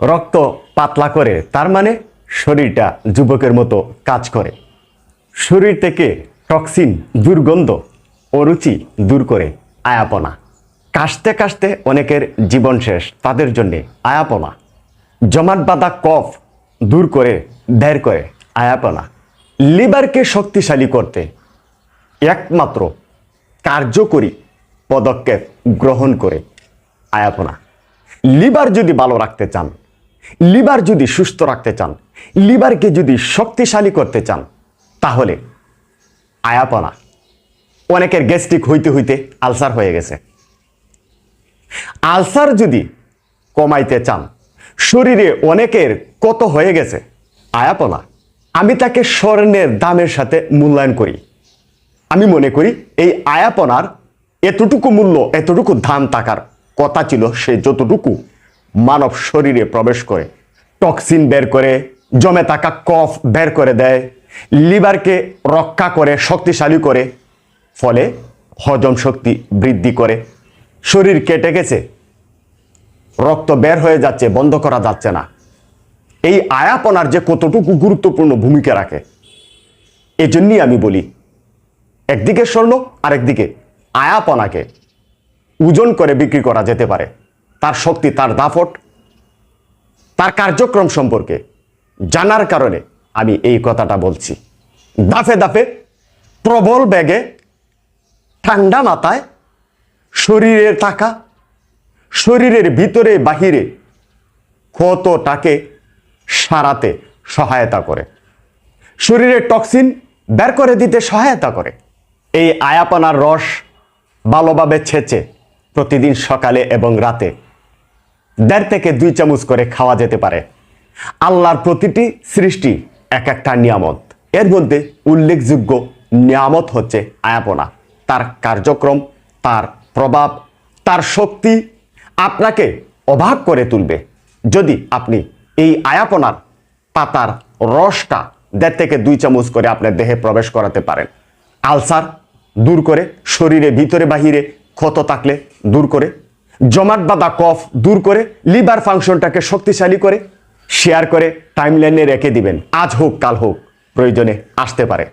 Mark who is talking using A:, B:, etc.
A: রক্ত পাতলা করে, তার মানে শরীরটা যুবকের মতো কাজ করে। শরীর থেকে টক্সিন দুর্গন্ধ অরুচি দূর করে আয়াপনা। কাশতে কাশতে অনেকের জীবন শেষ, তাদের জন্যে আয়াপনা। জমাট বাঁধা কফ দূর করে, বের করে আয়াপনা। লিভারকে শক্তিশালী করতে একমাত্র কার্যকরী পদক্ষেপ গ্রহণ করে আয়াপনা। লিভার যদি ভালো রাখতে চান লিভার যদি সুস্থ রাখতে চান, লিভারকে যদি শক্তিশালী করতে চান, তাহলে আয়াপনা, অনেকের গ্যাস্ট্রিক হইতে হইতে আলসার হয়ে গেছে। আলসার যদি কমাইতে চান, শরীরে অনেকের কত হয়ে গেছে, আয়াপনা, আমি তাকে স্বর্ণের দামের সাথে মূল্যায়ন করি। আমি মনে করি এই আয়াপনার এতটুকু মূল্য, এতটুকু দাম থাকার কথা ছিল, সে যতটুকু মানব শরীরে প্রবেশ করে, টক্সিন বের করে, জমে থাকা কফ বের করে দেয়, লিভারকে রক্ষা করে, শক্তিশালী করে, ফলে হজম শক্তি বৃদ্ধি করে। শরীর কেটে গেছে, রক্ত বের হয়ে যাচ্ছে, বন্ধ করা যাচ্ছে না। এই আয়াপনার যে কতটুকু গুরুত্বপূর্ণ ভূমিকা রাখে, এজন্যই আমি বলি, একদিকে স্বর্ণ, আরেকদিকে আয়াপনাকে ওজন করে বিক্রি করা যেতে পারে। তার শক্তি, তার দাফট, তার কার্যক্রম সম্পর্কে জানার কারণে আমি এই কথাটা বলছি। দাফে দাফে, প্রবল ব্যাগে ঠান্ডা মাথায়, শরীরের থাকা শরীরের ভিতরে বাহিরে ক্ষতটাকে সারাতে সহায়তা করে। শরীরের টক্সিন বের করে দিতে সহায়তা করে। এই আয়াপনার রস ভালোভাবে ছেচে প্রতিদিন সকালে এবং রাতে দেড় থেকে দুই চামচ করে খাওয়া যেতে পারে। আল্লাহর প্রতিটি সৃষ্টি এক একটা নিয়ামত। এর মধ্যে উল্লেখযোগ্য নিয়ামত হচ্ছে আয়াপনা তার কার্যক্রম, তার প্রভাব, তার শক্তি আপনাকে অবাক করে তুলবে। যদি আপনি এই আয়াপনার পাতার রসটা দেড় থেকে দুই চামচ করে আপনার দেহে প্রবেশ করাতে পারেন। আলসার দূর করে শরীরে, ভিতরে, বাহিরে ক্ষত থাকলে দূর করে জমাট বাঁধা কফ দূর করে লিভার ফাংশনটাকে শক্তিশালী করে, শেয়ার করে টাইমলাইনে রেখে দিবেন। আজ হোক, কাল হোক, প্রয়োজনে আসতে পারে।